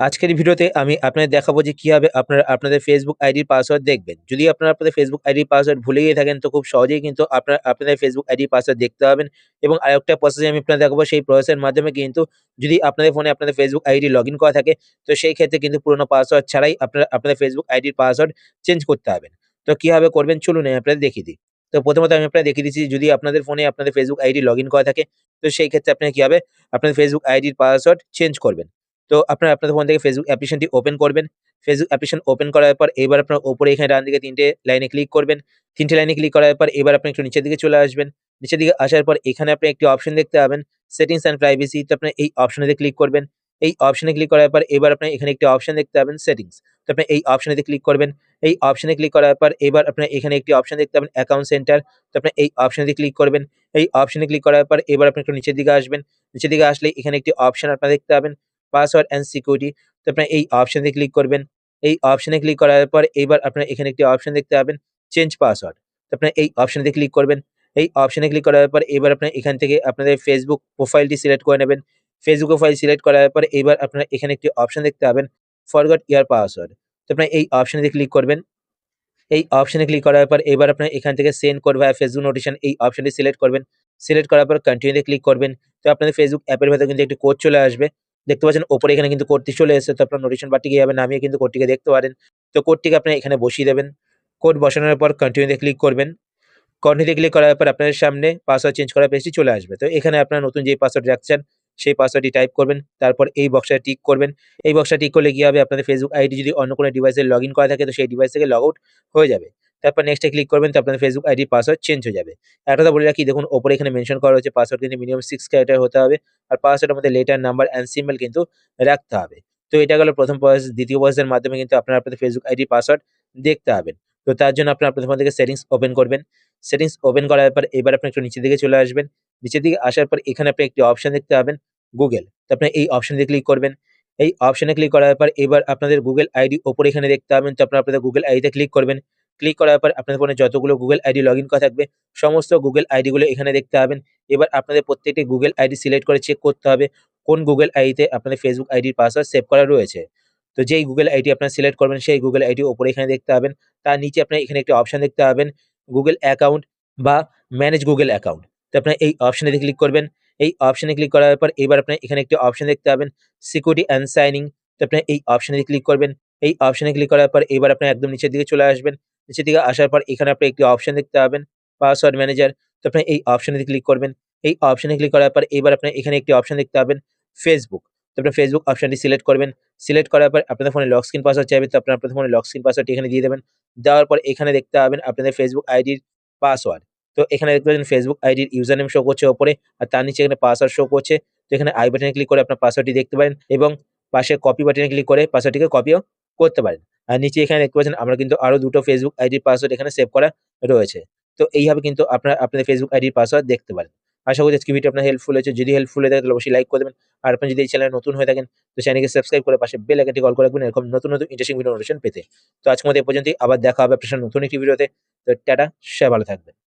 আজকের ভিডিওতে আমি আপনাদের দেখাবো যে কীভাবে আপনারা আপনাদের ফেসবুক আইডির পাসওয়ার্ড দেখবেন। যদি আপনারা আপনাদের ফেসবুক আইডির পাসওয়ার্ড ভুলে গিয়ে থাকেন, তো খুব সহজেই কিন্তু আপনারা আপনাদের ফেসবুক আইডির পাসওয়ার্ড দেখতে পাবেন এবং আরেকটা প্রসেস আমি আপনাদের দেখাবো, সেই প্রসেসের মাধ্যমে কিন্তু যদি আপনাদের ফোনে আপনাদের ফেসবুক আইডি লগইন করা থাকে, তো সেই ক্ষেত্রে কিন্তু পুরোনো পাসওয়ার্ড ছাড়াই আপনারা আপনাদের ফেসবুক আইডির পাসওয়ার্ড চেঞ্জ করতে পারবেন। তো কীভাবে করবেন, চলুন আমি আপনাদের দেখিয়ে দিই। তো প্রথমত আমি আপনাদের দেখিয়ে দিচ্ছি, যদি আপনাদের ফোনে আপনাদের ফেসবুক আইডি লগইন করা থাকে, তো সেই ক্ষেত্রে আপনারা কীভাবে আপনাদের ফেসবুক আইডির পাসওয়ার্ড চেঞ্জ করবেন। তো আপনারা আপনাদের ফোন থেকে ফেসবুক অ্যাপ্লিকেশনটি ওপেন করবেন। ফেসবুক অ্যাপ্লিকেশন ওপেন করার পর এবার আপনার ওপরে এখানে ডান দিকে ৩ টে লাইনে ক্লিক করবেন। তিনটে লাইনে ক্লিক করার পর এবার আপনি একটু নিচের দিকে চলে আসবেন। নিচের দিকে আসার পর এখানে আপনি একটি অপশন দেখতে পাবেন সেটিংস অ্যান্ড প্রাইভেসি তো আপনি এই অপশনেতে ক্লিক করবেন। এই অপশনে ক্লিক করার পর এবার আপনি এখানে একটি অপশন দেখতে পাবেন সেটিংস। তো আপনি এই অপশনেতে ক্লিক করবেন। এই অপশনে ক্লিক করার পর এবার আপনার এখানে একটি অপশন দেখতে পাবেন অ্যাকাউন্ট সেন্টার। তো আপনি এই অপশনেতে ক্লিক করবেন। এই অপশনে ক্লিক করার পর এবার আপনি একটু নিচের দিকে আসবেন। নিচের দিকে আসলেই এখানে একটি অপশন আপনারা দেখতে পাবেন পাসওয়ার্ড অ্যান্ড সিকিউরিটি তো আপনার এই অপশনে ক্লিক করবেন। এই অপশনে ক্লিক করার পর এবার আপনার এখানে একটি অপশন দেখতে পাবেন চেঞ্জ পাসওয়ার্ড। তো আপনারা এই অপশনেতে ক্লিক করবেন। এই অপশনে ক্লিক করার পর এবার আপনার এখান থেকে আপনাদের ফেসবুক প্রোফাইলটি সিলেক্ট করে নেবেন। ফেসবুক প্রোফাইল সিলেক্ট করার পর এবার আপনার এখানে একটি অপশন দেখতে পাবেন ফরগট ইয়ার পাসওয়ার্ড। তো আপনার এই অপশনেতে ক্লিক করবেন। এই অপশানে ক্লিক করার পর এবার আপনার এখান থেকে সেন্ড ভায়া ফেসবুক নোটিফিকেশন এই অপশনটি সিলেক্ট করবেন। সিলেক্ট করার পর কন্টিনিউ তে ক্লিক করবেন। তো আপনাদের ফেসবুক অ্যাপের ভেতরে কিন্তু একটি কোড চলে আসবে। দেখতে পাচ্ছেন, ওপরে এখানে কিন্তু কোডটি চলে এসেছে। তো আপনার নোটিফিকেশন বারটিকে এভাবে নামিয়ে কিন্তু কোডটিকে দেখতে পারেন। তো কোডটিকে আপনারা এখানে বসিয়ে দেবেন। কোড বসানোর পর কন্টিনিউ তে ক্লিক করবেন। কন্টিনিউ তে ক্লিক করার পর আপনার সামনে পাসওয়ার্ড চেঞ্জ করার পেজটি চলে আসবে। তো এখানে আপনার নতুন যে পাসওয়ার্ড রাখছেন, সেই পাসওয়ার্ডটি টাইপ করবেন। তারপর এই বক্সটায় টিক করবেন। এই বক্সটা টিক করলে কি হবে আপনাদের ফেসবুক আইডি যদি অন্য কোনো ডিভাইসে লগইন করা থাকে, তো সেই ডিভাইস থেকে লগ আউট হয়ে যাবে। তারপর নেক্সট ক্লিক করবেন তো আপনাদের ফেসবুক আইডি পাসওয়ার্ড চেঞ্জ হয়ে যাবে। একটা কথা বলে রাখি দেখুন ওপরে এখানে মেনশন করা হয়েছে পাসওয়ার্ড কিন্তু মিনিমাম সিক্স ক্যারেক্টার হতে হবে। আর পাসওয়ার্ডের মধ্যে লেটার, নাম্বার অ্যান্ড সিম্বল কিন্তু রাখতে হবে। তো এটা গেল প্রথম প্রসেস। দ্বিতীয় প্রসেসের মাধ্যমে কিন্তু আপনারা আপনাদের ফেসবুক আইডি পাসওয়ার্ড দেখতে পাবেন। তো তার জন্য আপনারা ফোন থেকে সেটিংস ওপেন করবেন। সেটিংস ওপেন করার পর এবার আপনি একটু নিচের দিকে চলে আসবেন। নিচের দিকে আসার পর এখানে আপনি একটি অপশন দেখতে পাবেন গুগল। তো আপনি এই অপশনে ক্লিক করবেন। এই অপশনে ক্লিক করার পর এবার আপনাদের গুগল আইডি ওপরে এখানে দেখতে পাবেন। তো আপনারা আপনাদের গুগল আইডিতে ক্লিক করবেন। ক্লিক করার পর আপনাদের ফোনে যতগুলো গুগল আইডি লগইন করা থাকবে, সমস্ত গুগল আইডি গুলো এখানে দেখতে পাবেন। এবার আপনাদের প্রত্যেকটি গুগল আইডি সিলেক্ট করে চেক করতে হবে, কোন গুগল আইডিতে আপনাদের ফেসবুক আইডির পাসওয়ার্ড সেভ করা রয়েছে। তো যেই গুগল আইডি আপনারা সিলেক্ট করবেন, সেই গুগল আইডি ওপরে এখানে দেখতে পাবেন। তার নিচে আপনার এখানে একটি অপশন দেখতে পাবেন গুগল অ্যাকাউন্ট বা ম্যানেজ গুগল অ্যাকাউন্ট। তো আপনার এই অপশনেতে ক্লিক করবেন। এই অপশনে ক্লিক করার পর এবার আপনার এখানে একটি অপশন দেখতে পাবেন সিকিউরিটি অ্যান্ড সাইনিং তো আপনারা এই অপশনে ক্লিক করবেন। এই অপশনে ক্লিক করার পর এবার আপনার একদম নিচের দিকে চলে আসবেন। নিচের দিকে আসার পর এখানে আপনি একটি অপশন দেখতে পাবেন পাসওয়ার্ড ম্যানেজার। তো আপনি এই অপশনেতে ক্লিক করবেন। এই অপশনে ক্লিক করার পর এবার আপনারা এখানে একটি অপশন দেখতে পাবেন ফেসবুক। তো আপনারা ফেসবুক অপশনটি সিলেক্ট করবেন। সিলেক্ট করার পর আপনাদের ফোনে লক স্ক্রিন পাসওয়ার্ড চাইবে, তো আপনারা আপনাদের ফোনে লক স্ক্রিন পাসওয়ার্ডটি এখানে দিয়ে দেবেন। দেওয়ার পর এখানে দেখতে পাবেন আপনাদের ফেসবুক আইডির পাসওয়ার্ড। তো এখানে দেখতে পাচ্ছেন ফেসবুক আইডির ইউজার নেম শো করছে ওপরে, আর তার নিচে এখানে পাসওয়ার্ড শো করছে। তো এখানে আই বাটনে ক্লিক করে আপনার পাসওয়ার্ডটি দেখতে পারেন এবং পাশে কপি বাটনে ক্লিক করে পাসওয়ার্ডটিকে কপিও করতে পারেন। আর নিচে এখানে দেখতে পাচ্ছেন আমরা কিন্তু আরও দুটো ফেসবুক আইডির পাসওয়ার্ড এখানে সেভ করা রয়েছে। তো এইভাবে কিন্তু আপনারা আপনাদের ফেসবুক আইডির পাসওয়ার্ড দেখতে পারেন। আশা করি আজকের ভিডিওটি আপনার হেল্পফুল হয়েছে। যদি হেল্পফুল হয়ে থাকে তাহলে অবশ্যই লাইক করে দেবেন। আর আপনি যদি এই চ্যানেলে নতুন হয়ে থাকেন তো চ্যানেলকে সাবস্ক্রাইব করে পাশে বেল আইকনটি অল করে রাখবেন এরকম নতুন, নতুন ইন্টারেস্টিং ভিডিও নোটিফিকেশন পেতে। তো আজকের এই পর্যন্তই আবার দেখা হবে আপনার নতুন একটি ভিডিওতে। তো টাটা, সবাই ভালো থাকবেন।